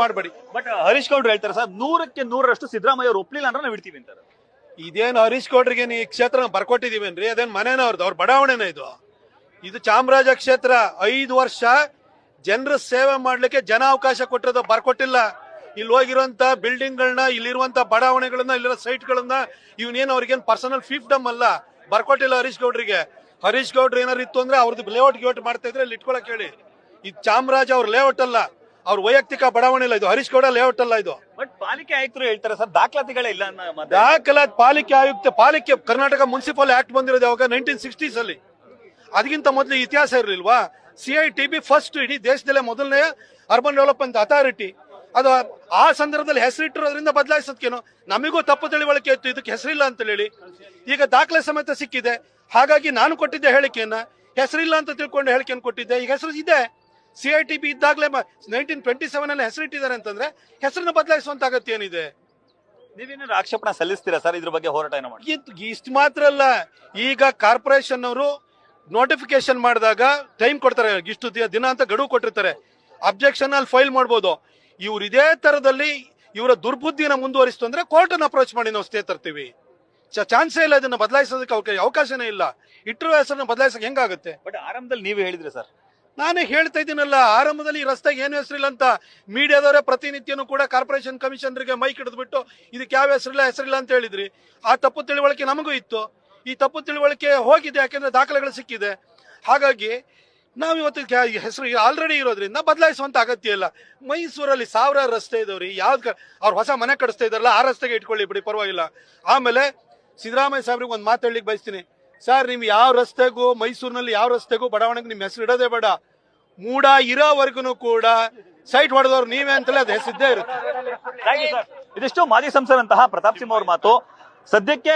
ಮಾಡಬೇಡಿ. ಬಟ್ ಹರೀಶ್ ಗೌಡ್ರು ಹೇಳ್ತಾರೆ ಸರ್ ನೂರಕ್ಕೆ ನೂರರಷ್ಟು ಸಿದ್ದರಾಮಯ್ಯ ಅವ್ರು ಒಪ್ಲಿಲ್ಲ ಅಂದ್ರೆ ನಾವು ಇಡ್ತೀವಿ ಅಂತಾರೆ. ಇದೇನು ಹರೀಶ್ ಗೌಡ್ರಿಗೆ ಈ ಕ್ಷೇತ್ರ ಬರ್ಕೊಟ್ಟಿದೀವೇನ್ರಿ ಅದೇನ್ ಮನೇನ ಅವ್ರದ್ದು ಅವ್ರ ಬಡಾವಣೆನ ಇದು. ಇದು ಚಾಮರಾಜ ಕ್ಷೇತ್ರ. ಐದು ವರ್ಷ ಜನರ ಸೇವೆ ಮಾಡ್ಲಿಕ್ಕೆ ಜನ ಅವಕಾಶ ಕೊಟ್ಟಿರೋದು ಬರ್ಕೊಟ್ಟಿಲ್ಲ. ಇಲ್ಲಿ ಹೋಗಿರುವಂತ ಬಿಲ್ಡಿಂಗ್ ಗಳನ್ನ ಇಲ್ಲಿರುವಂತ ಬಡಾವಣೆಗಳನ್ನ ಇಲ್ಲಿರೋ ಸೈಟ್ ಗಳನ್ನ ಇವನೇನು ಅವ್ರಿಗೇನು ಪರ್ಸನಲ್ ಫೀಫ್ಡಮ್ ಅಲ್ಲ ಬರ್ಕೊಟ್ಟಿಲ್ಲ ಹರೀಶ್ ಗೌಡ್ರಿಗೆ. ಹರೀಶ್ ಗೌಡ್ರು ಏನಾರು ಇತ್ತು ಅಂದ್ರೆ ಅವ್ರದ್ದು ಲೇಔಟ್ ಗೇಔಟ್ ಮಾಡ್ತಾ ಇದ್ರೆ ಇಲ್ಲಿ ಇಟ್ಕೊಳಕ್ ಹೇಳಿ. ಇದು ಚಾಮರಾಜ ಅವ್ರ ಲೇಔಟ್ ಅಲ್ಲ. ಅವ್ರ ವೈಯಕ್ತಿಕ ಬಡಾವಣೆ ಇಲ್ಲ ಇದು ಹರೀಶ್ ಗೌಡ ಲೇಔಟ್ ಅಲ್ಲ ಇದು. ಬಟ್ ಪಾಲಿಕೆ ಆಯುಕ್ತರು ಹೇಳ್ತಾರೆ ಸರ್ ದಾಖಲಾತಿಗಳೇ ಇಲ್ಲ ಅನ್ನೋ ಮಾತು. ಪಾಲಿಕೆ ಆಯುಕ್ತ ಪಾಲಿಕೆ ಕರ್ನಾಟಕ ಮುನ್ಸಿಪಲ್ ಆಕ್ಟ್ ಬಂದಿರೋದು ಯಾವಾಗ? ನೈನ್ಟೀನ್ ಸಿಕ್ಸ್ಟೀಸ್ ಅಲ್ಲಿ. ಅದಕ್ಕಿಂತ ಮೊದಲು ಇತಿಹಾಸ ಇರಲಿಲ್ವಾ? C I T B first ಇಡೀ ದೇಶದಲ್ಲೇ ಮೊದಲನೇ ಅರ್ಬನ್ ಡೆವಲಪ್ಮೆಂಟ್ ಅಥಾರಿಟಿ ಅದು ಆ ಸಂದರ್ಭದಲ್ಲಿ ಹೆಸರಿಟ್ಟಿರೋದ್ರಿಂದ ಬದಲಾಯಿಸೋದಕ್ಕೇನು ನಮಗೂ ತಪ್ಪು ತಿಳಿವಳಿಕೆ ಇತ್ತು ಇದಕ್ಕೆ ಹೆಸರಿಲ್ಲ ಅಂತ ಹೇಳಿ. ಈಗ ದಾಖಲೆ ಸಮೇತ ಸಿಕ್ಕಿದೆ. ಹಾಗಾಗಿ ನಾನು ಕೊಟ್ಟಿದ್ದೆ ಹೇಳಿಕೆಯನ್ನ ಹೆಸರಿಲ್ಲ ಅಂತ ತಿಳ್ಕೊಂಡು ಹೇಳಿಕೆಯನ್ನು ಕೊಟ್ಟಿದ್ದೆ. ಈಗ ಹೆಸರು ಇದೆ. ಸಿ ಐ ಟಿ ಬಿ ಇದ್ದಾಗಲೇ ನೈನ್ಟೀನ್ ಟ್ವೆಂಟಿ ಸೆವೆನ್ ಅಲ್ಲಿ ಹೆಸರಿಟ್ಟಿದ್ದಾರೆ ಅಂತಂದ್ರೆ ಹೆಸರನ್ನ ಬದಲಾಯಿಸುವಂತ ಅಗತ್ಯ ಏನಿದೆ? ನೀವೇನಾದ್ರು ಆಕ್ಷೇಪಣೆ ಸಲ್ಲಿಸ್ತೀರಾ ಸರ್ ಇದ್ರ ಬಗ್ಗೆ ಹೋರಾಟ ಏನು ಮಾಡಿ? ಇಷ್ಟು ಮಾತ್ರ ಅಲ್ಲ ಈಗ ಕಾರ್ಪೊರೇಷನ್ ಅವರು ನೋಟಿಫಿಕೇಶನ್ ಮಾಡಿದಾಗ ಟೈಮ್ ಕೊಡ್ತಾರೆ ಇಷ್ಟು ದಿನ ಅಂತ ಗಡುವು ಕೊಟ್ಟಿರ್ತಾರೆ. ಅಬ್ಜೆಕ್ಷನ್ ಅಲ್ಲಿ ಫೈಲ್ ಮಾಡ್ಬೋದು. ಇವ್ರು ಇದೇ ತರದಲ್ಲಿ ಇವರ ದುರ್ಬುದ್ಧಿನ ಮುಂದುವರಿಸ್ತು ಅಂದ್ರೆ ಕೋರ್ಟ್ ಅನ್ನ ಅಪ್ರೋಚ್ ಮಾಡಿ ನಾವು ಸ್ಟೇ ತರ್ತೀವಿ. ಚಾನ್ಸೇ ಇಲ್ಲ ಇದನ್ನ ಬದಲಾಯಿಸೋದಕ್ಕೆ ಅವಕಾಶ ಅವಕಾಶನೇ ಇಲ್ಲ. ಇಟ್ಟರು ಹೆಸರನ್ನ ಬದಲಾಯಿಸಕ್ಕೆ ಹೆಂಗಾಗುತ್ತೆ? ಬಟ್ ಆರಂಭದಲ್ಲಿ ನೀವೇ ಹೇಳಿದ್ರಿ ಸರ್. ನಾನೇ ಹೇಳ್ತಾ ಇದ್ದೀನಲ್ಲ, ಆರಂಭದಲ್ಲಿ ಈ ರಸ್ತೆಗೆ ಏನು ಹೆಸರಿಲ್ಲ ಅಂತ ಮೀಡಿಯಾದವರೇ ಪ್ರತಿನಿತ್ಯನೂ ಕೂಡ ಕಾರ್ಪೊರೇಷನ್ ಕಮಿಷನರ್ಗೆ ಮೈಕ್ ಹಿಡಿದ್ಬಿಟ್ಟು, ಇದಕ್ಕೆ ಯಾವ ಹೆಸರಿಲ್ಲ ಹೆಸರಿಲ್ಲ ಅಂತ ಹೇಳಿದ್ರಿ. ಆ ತಪ್ಪು ತಿಳುವಳಿಕೆ ನಮಗೂ ಇತ್ತು. ಈ ತಪ್ಪು ತಿಳುವಳಿಕೆ ಹೋಗಿದೆ, ಯಾಕೆಂದ್ರೆ ದಾಖಲೆಗಳು ಸಿಕ್ಕಿದೆ. ಹಾಗಾಗಿ ನಾವು ಇವತ್ತು ಹೆಸರು ಆಲ್ರೆಡಿ ಇರೋದ್ರಿಂದ ಬದಲಾಯಿಸುವಂತ ಅಗತ್ಯ ಇಲ್ಲ. ಮೈಸೂರಲ್ಲಿ ಸಾವಿರಾರು ರಸ್ತೆ ಇದಾವ್ರಿ. ಯಾವ್ದು ಅವ್ರು ಹೊಸ ಮನೆ ಕಡಿಸ್ತಾ ಇದಾರಲ್ಲ ಆ ರಸ್ತೆಗೆ ಇಟ್ಕೊಳ್ಳಿ ಬಿಡಿ, ಪರವಾಗಿಲ್ಲ. ಆಮೇಲೆ ಸಿದ್ದರಾಮಯ್ಯ ಸಾಹೇಬ್ರಿಗೆ ಒಂದು ಮಾತಾಡ್ಲಿಕ್ಕೆ ಬಯಸ್ತೀನಿ. ಸರ್ ನೀವು ಯಾವ ರಸ್ತೆಗೂ, ಮೈಸೂರಿನಲ್ಲಿ ಯಾವ ರಸ್ತೆಗೂ ಬಡಾವಣೆಗೆ ನಿಮ್ಮ ಹೆಸರು ಇಡೋದೇ ಬೇಡ. ಮೂಡ ಇರೋವರೆಗೂ ಕೂಡ ಸೈಟ್ ಹೊಡೆದವ್ರು ನೀವೇ ಅಂತಲೇ ಅದು ಹೆಸರಿದ್ದೇ ಇರುತ್ತೆ. ಇದಿಷ್ಟು ಮಾಜಿ ಸಂಸದಂತಹ ಪ್ರತಾಪ್ ಸಿಂಹ ಅವ್ರ ಮಾತು. ಸದ್ಯಕ್ಕೆ